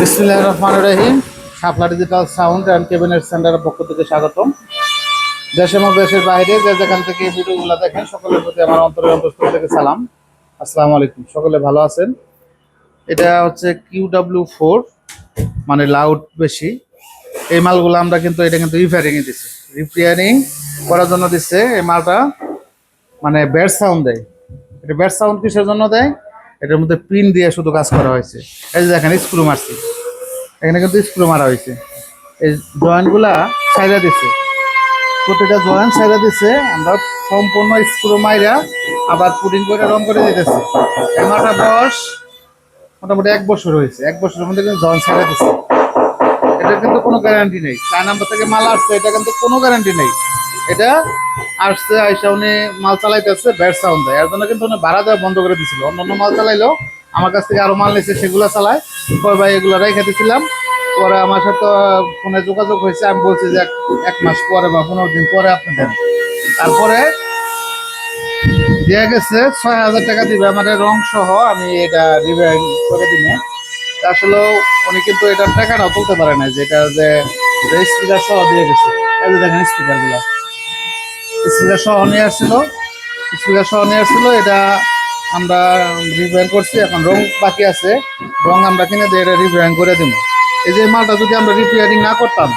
বিসমিল্লাহ রহমান রহিম। Shapla digital sound and cabinet সেন্টারের পক্ষ থেকে স্বাগতম। দেশ এবং দেশের বাইরে যে যেখান থেকে ভিডিওগুলো দেখেন, সকলের প্রতি আমার অন্তরের অন্তঃস্থল থেকে সালাম। আসসালামু আলাইকুম। সকলে ভালো আছেন? এটা হচ্ছে কিউ ডাব্লিউ ফোর মানে লাউড বেশি। এই মালগুলো আমরা কিন্তু, এটা কিন্তু রিপেয়ারিং এ দিচ্ছি রিপেয়ারিং করার জন্য দিচ্ছে এই মালটা মানে ব্যাড সাউন্ড দেয়। এটা ব্যাড সাউন্ড কিসের জন্য দেয়? এটার মধ্যে পিন দিয়ে শুধু কাজ করা হয়েছে। এই যে দেখেন স্ক্রু মারছি। এখানে কিন্তু স্ক্রু মারা হয়েছে। এই জয়েন্টগুলা সাইডা দিছে। প্রতিটা জয়েন্ট সাইডা দিছে। আমরা সম্পূর্ণ স্ক্রু মাইরা আবার পুডিং করে রং করে দিতেছি। এই মাটা বয়স মোটামুটি এক বছর হয়েছে। এক বছরের মধ্যে কিন্তু জয়েন্ট সাইডা দিচ্ছে এটা কিন্তু কোনো গ্যারান্টি নেই। চার নাম্বার থেকে মাল আসছে, এটা কিন্তু কোনো গ্যারান্টি নেই। এটা আসছে, আইসা উনি মাল চালাইতেছে ব্যাড সাউন্ড দেয় এর জন্য কিন্তু উনি ভাড়া দেওয়া বন্ধ করে দিছিল। অন্য মাল চালাইলো আমার কাছ থেকে আরও মাল নিয়েছে সেগুলো চালায়। পরে ভাই এগুলো রেখে দিছিলাম। পরে আমার সাথে ফোনে যোগাযোগ হয়েছে। আমি বলছি যে এক- মাস পরে বা পনেরো দিন পরে আপনি দেন। তারপরে দিয়ে গেছে, ছয় হাজার টাকা দিবে। আমার রং সহ আমি এটা রিভাইন করে দিব আসলে উনি কিন্তু এটার টাকাটাও তুলতে পারে না যে এটা যে স্পিকার সহ দিয়ে গেছে। এই যে দেখেন স্পিকারগুলা। স্পিকার সহ নিয়ে আসছিল। স্পিকার সহ নিয়ে আসছিল, এটা আমরা রিপেয়ার করছি, এখন রং বাকি আছে। রং আমরা কিনে দিয়ে এটা রিপেয়ারিং করে দিব। এই যে মালটা যদি আমরা রিপেয়ারিং না করতাম,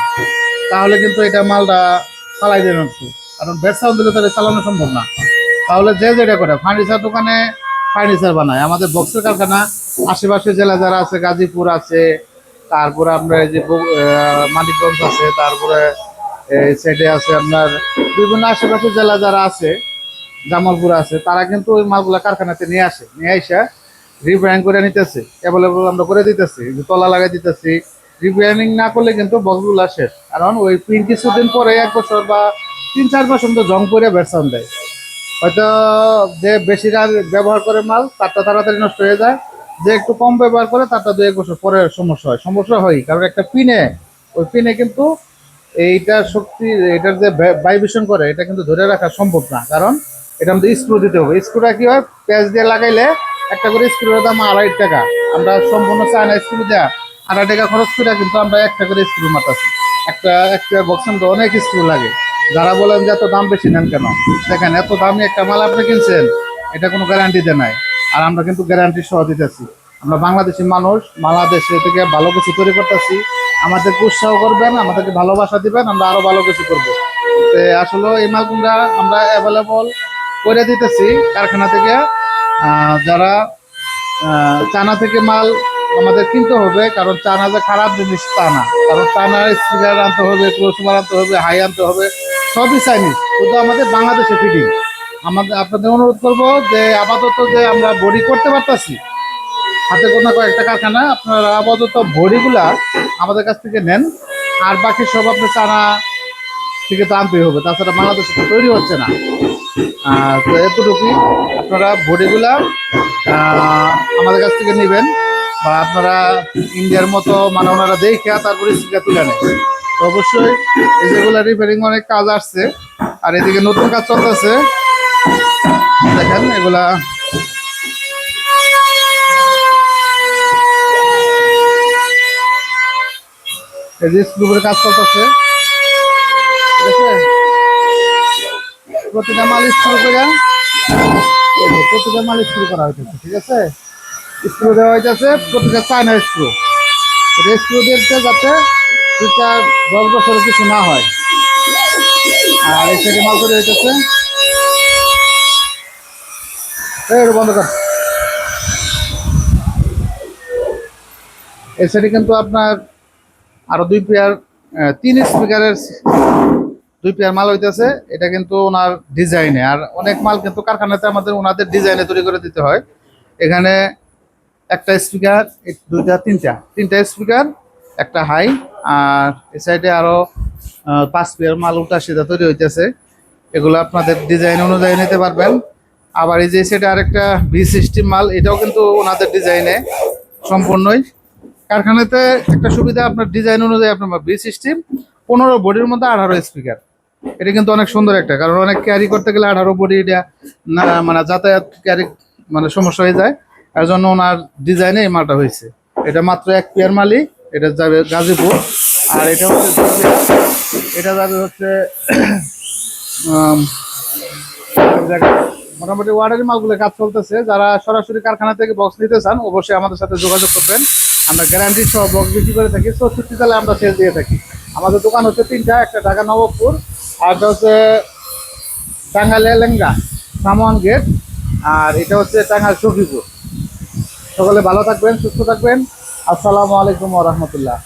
তাহলে কিন্তু এটা মালটা চালাই দেবেন একটু কারণ ব্যাট সাউন্ড দিলে তো এটা চালানো সম্ভব না। তাহলে যে যেটা করে ফার্নিচার দোকানে ফার্নিচার বানায়। আমাদের বক্সের কারখানা, আশেপাশে জেলা যারা আছে, গাজীপুর আছে, তারপরে আমরা এই যে মানিকগঞ্জ আছে, তারপরে এই সাইডে আছে আপনার বিভিন্ন আশেপাশে জেলা যারা আছে, জামালপুর আছে, তারা কিন্তু ওই মালগুলা কারখানাতে নিয়ে আসে। নিয়ে এসে রিব্র্যান্ড করে নিতেছে অ্যাভেলেবল আমরা করে দিতেছি তলা লাগাই দিতেছি। রিব্র্যান্ডিং না করলে কিন্তু বক্সগুলা শেষ। কারণ ওই পিন কিছুদিন পরে এক বছর বা তিন চার বছর মতো জং করে বেরসান দেয়। হয়তো যে বেশি রাত ব্যবহার করে মাল, তারটা তাড়াতাড়ি নষ্ট হয়ে যায়। যে একটু কম ব্যবহার করে, তারটা দু এক বছর পরে সমস্যা হয়। সমস্যা হয় কারণ একটা পিনে ওই পিনে কিন্তু এইটার শক্তি, এটার যে ভাইব্রেশন করে, এটা কিন্তু ধরে রাখা সম্ভব না। কারণ এটা আমাদের স্ক্রু দিতে হবে। স্ক্রুটা কি হয়? প্যাচ দিয়ে লাগাইলে একটা করে স্ক্রুর দাম আড়াই টাকা। আমরা সম্পূর্ণ চায়না স্ক্রু দেওয়া আড়াই টাকা খরচ করে কিন্তু আমরা একটা করে স্ক্রু মাতাছি একটা একটা বক্সের মধ্যে অনেক স্ক্রু লাগে। যারা বলেন যে এত দাম বেশি নেন কেন? দেখেন, এত দামি একটা মাল আপনি কিনছেন, এটা কোনো গ্যারান্টিতে নাই। আর আমরা কিন্তু গ্যারান্টি সহ দিতেছি। আমরা বাংলাদেশি মানুষ বাংলাদেশে থেকে ভালো কিছু তৈরি করতেছি। আমাদেরকে উৎসাহ করবেন, আমাদেরকে ভালোবাসা দিবেন, আমরা আরও ভালো কিছু করব। তো আসলে এই মালগুলা আমরা অ্যাভেলেবল করে দিতেছি কারখানা থেকে। যারা চানা থেকে মাল আমাদের কিনতে হবে, কারণ চানা যে খারাপ জিনিস তা না। কারণ চানা স্পিকার আনতে হবে ক্রোসমার আনতে হবে, হাই আনতে হবে, সবই চাইনিজ শুধু আমাদের বাংলাদেশে ফিটিং আমাদের, আপনাদের অনুরোধ করব যে আপাতত যে আমরা বডি করতে পারতাছি হাতে গোনা কয়েকটা কারখানা, আপনারা আপাতত ভরিগুলা আমাদের কাছ থেকে নেন। আর বাকি সব আপনার চানা থেকে তো আনতেই হবে, তাছাড়া বাংলাদেশে তৈরি হচ্ছে না। তো এতটুকুই আপনারা ভরিগুলা আমাদের কাছ থেকে নেবেন বা আপনারা ইন্ডিয়ার মতো মানে ওনারা দেখে তারপরে স্পিকার তুলে নেন। তো অবশ্যই এই যেগুলো রিপেয়ারিং অনেক কাজ আসছে, আর এদিকে নতুন কাজ চলতেছে। দেখেন এগুলা এই যে স্ক্রুপের কাজ চলতেছে। প্রতিটা মাল স্ক্রু করে প্রতিটা মাল স্ক্রু করা হইতেছে, ঠিক আছে? স্ক্রু দেওয়া হইতেছে প্রতিটা চায়না স্ক্রু। স্ক্রু দিতে যাতে দু চার দশ বছরের কিছু না হয়। আর এই সাইডে মাল করে হইতেছে। বন্ধ কর। এই সাইডে কিন্তু আপনার আরও দুই পেয়ার তিন স্পিকারের দুই পেয়ার মাল হইতেছে। এটা কিন্তু ওনার ডিজাইনে আর অনেক মাল কিন্তু কারখানাতে আমাদের ওনাদের ডিজাইনে তৈরি করে দিতে হয়। এখানে একটা স্পিকার দুইটা, তিনটা তিনটা স্পিকার একটা হাই আর এই সাইডে আরও পাঁচ পেয়ার মাল উল্টা সেটা তৈরি হইতেছে। এগুলো আপনাদের ডিজাইন অনুযায়ী নিতে পারবেন। আবার এই যে সেটা আরেকটা ভি সিস্টেম মাল, এটাও কিন্তু ওনাদের ডিজাইনে সম্পূর্ণই। কারখানাতে একটা সুবিধা আপনার ডিজাইন অনুযায়ী আপনার বি সিস্টেম পনেরো বডির মধ্যে আঠারো স্পিকার এটা কিন্তু অনেক সুন্দর একটা, কারণ অনেক ক্যারি করতে গেলে আঠারো বডি এটা না মানে যাতায়াত ক্যারি মানে সমস্যা হয়ে যায়। এর জন্য ওনার ডিজাইনে এই মালটা হয়েছে। এটা মাত্র এক পেয়ার মালি এটা যাবে গাজীপুর। আর এটা হচ্ছে এটা যাবে হচ্ছে মোটামুটি ওয়ার্ডের মালগুলো কাজ চলতেছে। যারা সরাসরি কারখানা থেকে বক্স নিতে চান, অবশ্যই আমাদের সাথে যোগাযোগ করবেন। আমরা গ্যারান্টি সহ বক্স বিক্রি করে থাকি। চৌষট্টি তালে আমরা সেল দিয়ে থাকি। আমাদের দোকান হচ্ছে তিনটা, একটা ঢাকা নবাবপুর, আর একটা হচ্ছে টাঙ্গাইল এলেঙ্গা, সামোয়ান গেট আর এটা হচ্ছে টাঙ্গাল সখীপুর সকলে ভালো থাকবেন, সুস্থ থাকবেন। আসসালামু আলাইকুম রহমতুল্লাহ।